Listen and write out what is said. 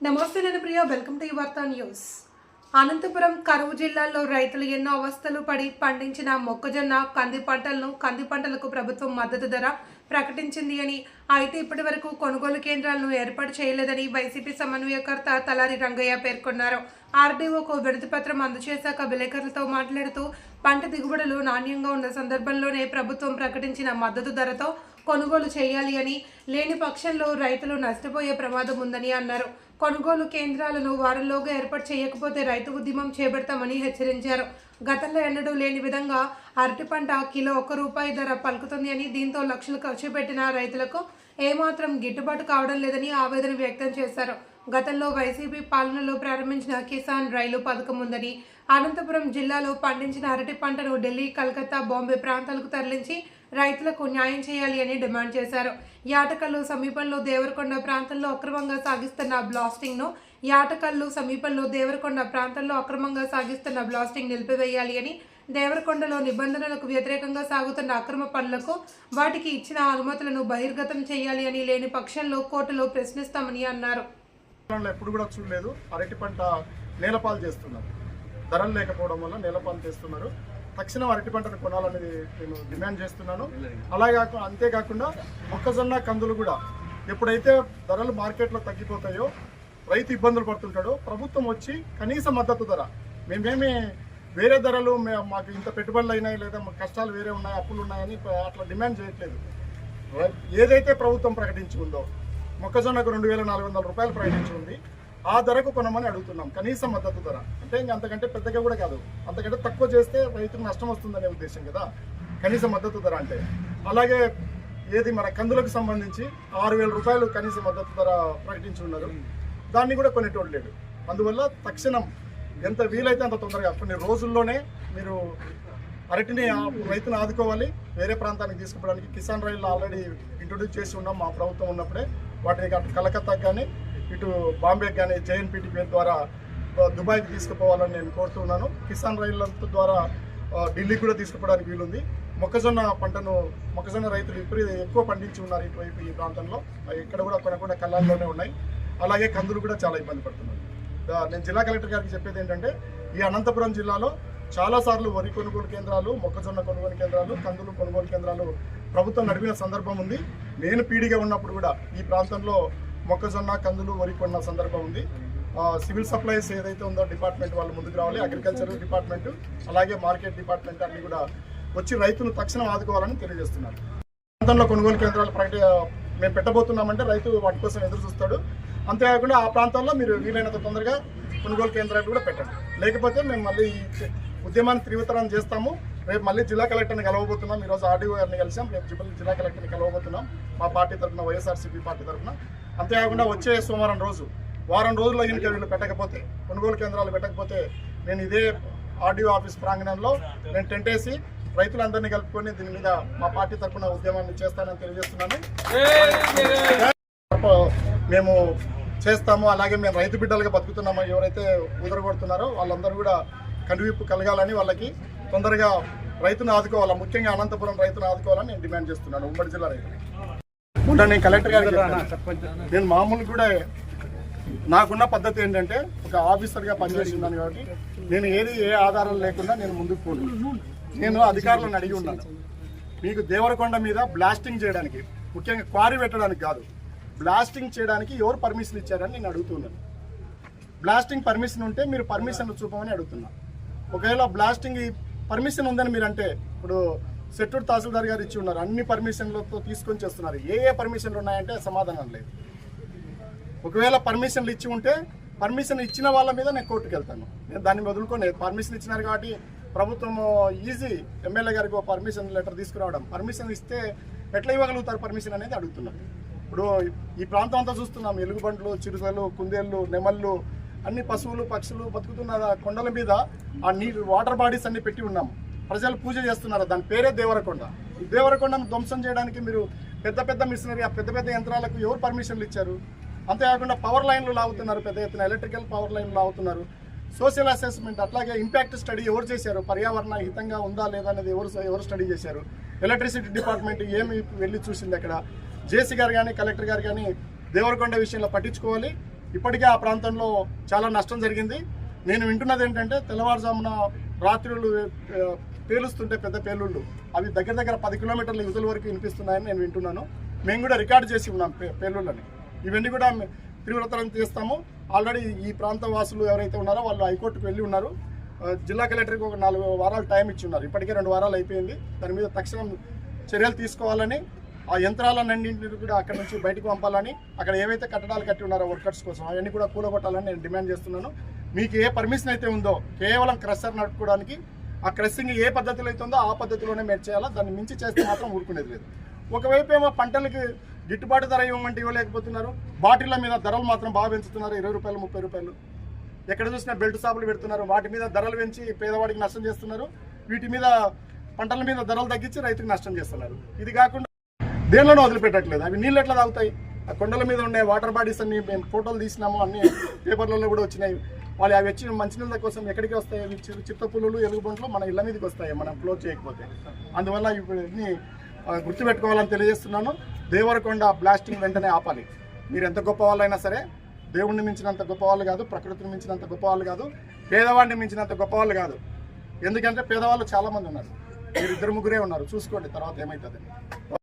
నమస్తే నేను Priya welcome to Vaartha news. Anantapuram కరువు జిల్లాలో రైతులు ఎన్నో అవస్థలు పడి పండించిన మొక్కజొన్న కంది పంటలను కంది పంటలకు ప్రభుత్వం మద్దతు ధర ప్రకటించింది అని అయితే ఇప్పటి వరకు కొనుగోలు కేంద్రాలను ఏర్పాటు చేయలేదని వైసీపీ సమన్వయకర్త తలారి రంగయ్య పేర్కొన్నారు. ఆర్డీఓకు విడతిపత్రం అందచేశాక అందజేశాక విలేకరులతో మాట్లాడుతూ పంట దిగుబడులు నాణ్యంగా ఉన్న సందర్భంలోనే ప్రభుత్వం ప్రకటించిన మద్దతు ధరతో కొనుగోలు చేయాలి అని లేని పక్షంలో రైతులు నష్టపోయే ప్రమాదం ఉందని అన్నారు. కొనుగోలు కేంద్రాలను వారంలోగా ఏర్పాటు చేయకపోతే రైతు ఉద్యమం చేపడతామని హెచ్చరించారు. గతంలో ఎన్నడూ లేని విధంగా అరటి పంట కిలో ఒక్క రూపాయి ధర పలుకుతుంది అని దీంతో లక్షలు ఖర్చు పెట్టిన రైతులకు ఏమాత్రం గిట్టుబాటు కావడం లేదని ఆవేదన వ్యక్తం చేశారు. గతంలో వైసీపీ పాలనలో ప్రారంభించిన కిసాన్ రైలు పథకం ఉందని అనంతపురం జిల్లాలో పండించిన అరటి పంటను ఢిల్లీ కలకత్తా బాంబే ప్రాంతాలకు తరలించి రైతులకు న్యాయం చేయాలి అని డిమాండ్ చేశారు. యాటకల్లు సమీపంలో దేవరకొండ ప్రాంతంలో అక్రమంగా సాగిస్తున్న బ్లాస్టింగ్ను యాటకల్లు సమీపంలో దేవరకొండ ప్రాంతంలో అక్రమంగా సాగిస్తున్న బ్లాస్టింగ్ నిలిపివేయాలి అని దేవరకొండలో నిబంధనలకు వ్యతిరేకంగా సాగుతున్న అక్రమ పనులకు వాటికి ఇచ్చిన అనుమతులను బహిర్గతం చేయాలి అని లేని పక్షంలో కోర్టులో ప్రశ్నిస్తామని అన్నారు. ఎప్పుడు కూడా చూడలేదు. అరటి పంట నేలపాలు చేస్తున్నారు. ధరలు లేకపోవడం వల్ల నేలపాలు చేస్తున్నారు. తక్షణం అరటి పంటను కొనాలనేది నేను డిమాండ్ చేస్తున్నాను. అలాగే కాకు- అంతేకాకుండా మొక్కజొన్న కందులు కూడా ఎప్పుడైతే ధరలు మార్కెట్లో తగ్గిపోతాయో రైతు ఇబ్బందులు పడుతుంటాడో ప్రభుత్వం వచ్చి కనీస మద్దతు ధర మేమేమి వేరే ధరలు మాకు ఇంత పెట్టుబడులు అయినాయి లేదా మాకు కష్టాలు వేరే ఉన్నాయి అప్పులు ఉన్నాయని అట్లా డిమాండ్ చేయట్లేదు. ఏదైతే ప్రభుత్వం ప్రకటించి ఉందో మొక్కజొన్నకు రెండు వేల నాలుగు వందల రూపాయలు ప్రకటించి ఉంది ఆ ధరకు కొనమని అడుగుతున్నాం. కనీస మద్దతు ధర. అంటే ఇంకా అంతకంటే పెద్దగా కూడా కాదు. అంతకంటే తక్కువ చేస్తే రైతుకు నష్టం వస్తుందనే ఉద్దేశం కదా. కనీస మద్దతు ధర అంటే. అలాగే ఏది మన కందులకు సంబంధించి ఆరు వేల రూపాయలు కనీస మద్దతు ధర ప్రకటించి ఉన్నారు. దాన్ని కూడా కొనేటోడు లేడు. అందువల్ల తక్షణం ఎంత వీలైతే అంత తొందరగా కొన్ని రోజుల్లోనే మీరు అరటిని రైతును ఆదుకోవాలి. వేరే ప్రాంతానికి తీసుకుపోవడానికి కిసాన్ రైళ్ళు ఆల్రెడీ ఇంట్రొడ్యూస్ చేసి ఉన్నాం మా ప్రభుత్వం ఉన్నప్పుడే. వాటిని అటు కానీ ఇటు బాంబే కానీ జేఎన్పిటి పేరు ద్వారా దుబాయ్కి తీసుకుపోవాలని నేను కోరుతున్నాను. కిసాన్ రైళ్ళ ద్వారా ఢిల్లీ ఢిల్లీకి కూడా తీసుకుపోవడానికి వీలుంది. మొక్కజొన్న పంటను మొక్కజొన్న రైతులు ఇప్పుడు ఎక్కువ పండించి ఉన్నారు ఇటువైపు ఈ ప్రాంతంలో. ఇక్కడ కూడా కొనకుండా కళ్ళాల్లోనే ఉన్నాయి. అలాగే కందులు కూడా చాలా ఇబ్బంది పడుతున్నారు. నేను జిల్లా కలెక్టర్ గారికి చెప్పేది ఏంటంటే ఈ అనంతపురం జిల్లాలో చాలా సార్లు వరి కొనుగోలు కేంద్రాలు మొక్కజొన్న కొనుగోలు కేంద్రాలు కందులు కొనుగోలు కేంద్రాలు ప్రభుత్వం నడిపిన సందర్భం ఉంది. నేను పీడిగా ఉన్నప్పుడు కూడా ఈ ప్రాంతంలో మొక్కజొన్న కందులు వరి కొన్న సందర్భం ఉంది. ఆ, సివిల్ సప్లైస్ ఏదైతే ఉందో డిపార్ట్మెంట్ వాళ్ళు ముందుకు రావాలి. అగ్రికల్చర్ డిపార్ట్మెంట్ అలాగే మార్కెట్ డిపార్ట్మెంట్ అన్ని కూడా వచ్చి రైతును తక్షణం ఆదుకోవాలని తెలియజేస్తున్నారు. ప్రాంతంలో కొనుగోలు కేంద్రాలు ప్రకటి మేము పెట్టబోతున్నామంటే రైతు వాటి కోసం ఎదురు చూస్తాడు. అంతేకాకుండా ఆ ప్రాంతాల్లో మీరు వీలైనంత తొందరగా కొనుగోలు కేంద్రాలు కూడా పెట్టండి. లేకపోతే మేము మళ్ళీ ఉద్యమాన్ని తీవ్రతరం చేస్తాము. రేపు మళ్ళీ జిల్లా కలెక్టర్ని కలవబోతున్నాం. ఈరోజు ఆర్డీఓ గారిని కలిసాం. రేపు జిల్లా జిల్లా కలెక్టర్ని కలవబోతున్నాం. మా పార్టీ తరఫున వైఎస్ఆర్సీపీ పార్టీ తరఫున అంతేకాకుండా వచ్చే సోమవారం రోజు వారం రోజుల్లో కనుక వీళ్ళు పెట్టకపోతే కొనుగోలు కేంద్రాలు పెట్టకపోతే నేను ఇదే ఆర్డీఓ ఆఫీస్ ప్రాంగణంలో నేను టెంట్ వేసి రైతులందరినీ కలుపుకొని దీని మీద మా పార్టీ తరఫున ఉద్యమాన్ని చేస్తానని తెలియజేస్తున్నాను. మేము చేస్తాము. అలాగే మేము రైతు బిడ్డలుగా బతుకుతున్నాము. ఎవరైతే ఉదరగొడుతున్నారో వాళ్ళందరూ కూడా కనువిప్పు కలగాలని వాళ్ళకి తొందరగా రైతును ఆదుకోవాలి? ముఖ్యంగా అనంతపురం రైతును ఆదుకోవాలని నేను డిమాండ్ చేస్తున్నాను ఉమ్మడి జిల్లా రైతులు. మొన్న నేను కలెక్టర్ గారికి చెప్పాను. నేను మామూలు కూడా నాకున్న పద్ధతి ఏంటంటే ఒక ఆఫీసర్గా పనిచేసి ఉన్నాను కాబట్టి నేను ఏది ఏ ఆధారం లేకుండా నేను ముందుకు పోను. నేను అధికారులను అడిగి ఉన్నాను. మీకు దేవరకొండ మీద బ్లాస్టింగ్ చేయడానికి ముఖ్యంగా క్వారీ పెట్టడానికి కాదు బ్లాస్టింగ్ చేయడానికి ఎవరు పర్మిషన్ ఇచ్చారని నేను అడుగుతున్నాను బ్లాస్టింగ్ పర్మిషన్ ఉంటే మీరు పర్మిషన్ చూపమని అడుగుతున్నా. ఒకవేళ బ్లాస్టింగ్ పర్మిషన్ ఉందని మీరు అంటే ఇప్పుడు సెట్టూరు తహసీల్దార్ గారు ఇచ్చి ఉన్నారు అన్ని పర్మిషన్లతో తీసుకొని చేస్తున్నారు. ఏ ఏ పర్మిషన్లు ఉన్నాయంటే సమాధానం లేదు. ఒకవేళ పర్మిషన్లు ఇచ్చి ఉంటే పర్మిషన్ ఇచ్చిన వాళ్ళ మీద నేను కోర్టుకు వెళ్తాను. నేను దాన్ని వదులుకొని పర్మిషన్ ఇచ్చినారు కాబట్టి ప్రభుత్వం ఈజీ ఎమ్మెల్యే గారికి పర్మిషన్ లెటర్ తీసుకురావడం. పర్మిషన్ ఇస్తే ఎట్లా ఇవ్వగలుగుతారు పర్మిషన్ అనేది అడుగుతున్నారు. ఇప్పుడు ఈ ప్రాంతం అంతా చూస్తున్నాం ఎలుగుబంట్లు చిరుతలు కుందేళ్ళు నెమళ్ళు అన్ని పశువులు పక్షులు బతుకుతున్న కొండల మీద ఆ నీరు వాటర్ బాడీస్ అన్ని పెట్టి ఉన్నాం. ప్రజలు పూజ చేస్తున్నారు. దాని పేరే దేవరకొండ. దేవరకొండను ధ్వంసం చేయడానికి మీరు పెద్ద పెద్ద మిషనరీ ఆ పెద్ద పెద్ద యంత్రాలకు ఎవరు పర్మిషన్లు ఇచ్చారు? అంతేకాకుండా పవర్ లైన్లు లాగుతున్నారు పెద్ద ఎత్తున ఎలక్ట్రికల్ పవర్ లైన్లు లాగుతున్నారు. సోషల్ అసెస్మెంట్ అట్లాగే ఇంపాక్ట్ స్టడీ ఎవరు చేశారు? పర్యావరణ హితంగా ఉందా లేదా అనేది ఎవరు ఎవరు స్టడీ చేశారు? ఎలక్ట్రిసిటీ డిపార్ట్మెంట్ ఏమి వెళ్ళి చూసింది అక్కడ? జేసీ గారు కానీ కలెక్టర్ గారు కానీ దేవరకొండ విషయంలో పట్టించుకోవాలి. ఇప్పటికే ఆ ప్రాంతంలో చాలా నష్టం జరిగింది. నేను వింటున్నది ఏంటంటే తెల్లవారుజామున రాత్రులు పేలుస్తుంటే పెద్ద పేలుళ్ళు. అవి దగ్గర దగ్గర పది కిలోమీటర్ల యువతల వరకు వినిపిస్తున్నాయని నేను వింటున్నాను. మేము కూడా రికార్డ్ చేసి ఉన్నాం పే- పేలుళ్ళని. ఇవన్నీ కూడా తీవ్రతరం చేస్తాము. ఆల్రెడీ ఈ ప్రాంత వాసులు ఎవరైతే ఉన్నారో వాళ్ళు హైకోర్టుకు వెళ్ళి ఉన్నారు. జిల్లా కలెక్టర్కి ఒక నాలుగు వారాలు టైం ఇచ్చి ఉన్నారు. ఇప్పటికే రెండు వారాలు అయిపోయింది. దాని మీద తక్షణం చర్యలు తీసుకోవాలని ఆ యంత్రాలన్నింటినీ కూడా అక్కడ నుంచి బయటకు పంపాలని అక్కడ ఏవైతే కట్టడాలు కట్టి ఉన్నారో వర్కర్స్ కోసం అవన్నీ కూడా కూలగొట్టాలని నేను డిమాండ్ చేస్తున్నాను. మీకు ఏ పర్మిషన్ అయితే ఉందో కేవలం క్రషర్ నడుపుకోవడానికి ఆ క్రషింగ్ ఏ పద్ధతిలో అయితే ఉందో ఆ పద్ధతిలోనే మీరు చేయాలా? దాన్ని మించి చేస్తే మాత్రం ఊరుకునేది లేదు. ఒకవైపు ఏమో పంటలకి గిట్టుబాటు ధర ఇవ్వమంటే ఇవ్వలేకపోతున్నారు. బాటిళ్ళ మీద ధరలు మాత్రం బాగా పెంచుతున్నారు ఇరవై రూపాయలు ముప్పై రూపాయలు. ఎక్కడ చూసినా బెల్ట్ షాపులు పెడుతున్నారు. వాటి మీద ధరలు పెంచి పేదవాడికి నష్టం చేస్తున్నారు. వీటి మీద పంటల మీద ధరలు తగ్గించి రైతుకు నష్టం చేస్తున్నారు. ఇది కాకుండా దేనిలోనూ వదిలిపెట్టట్లేదు. అవి నీళ్ళు ఎట్లా తాగుతాయి? ఆ కొండల మీద ఉండే వాటర్ బాడీస్ అన్ని మేము ఫోటోలు తీసినాము అన్ని పేపర్లలో కూడా వచ్చినాయి. వాళ్ళు అవి వచ్చి మంచినీళ్ళ కోసం ఎక్కడికి వస్తాయి? అవి చి- చిత్త పుల్లలు ఎలుగుబంట్లు మన ఇళ్ళ మీదకి వస్తాయి మనం క్లోజ్ చేయకపోతే. అందువల్ల ఇప్పుడు ఇన్ని గుర్తుపెట్టుకోవాలని తెలియజేస్తున్నాను. దేవరకొండ బ్లాస్టింగ్ వెంటనే ఆపాలి. మీరు ఎంత గొప్ప వాళ్ళైనా సరే దేవుణ్ణి మించినంత గొప్ప వాళ్ళు కాదు ప్రకృతిని మించినంత గొప్ప వాళ్ళు కాదు పేదవాడిని మించినంత గొప్ప వాళ్ళు కాదు. ఎందుకంటే పేదవాళ్ళు చాలామంది ఉన్నారు. మీరు ఇద్దరు ముగ్గురే ఉన్నారు. చూసుకోండి తర్వాత ఏమవుతుంది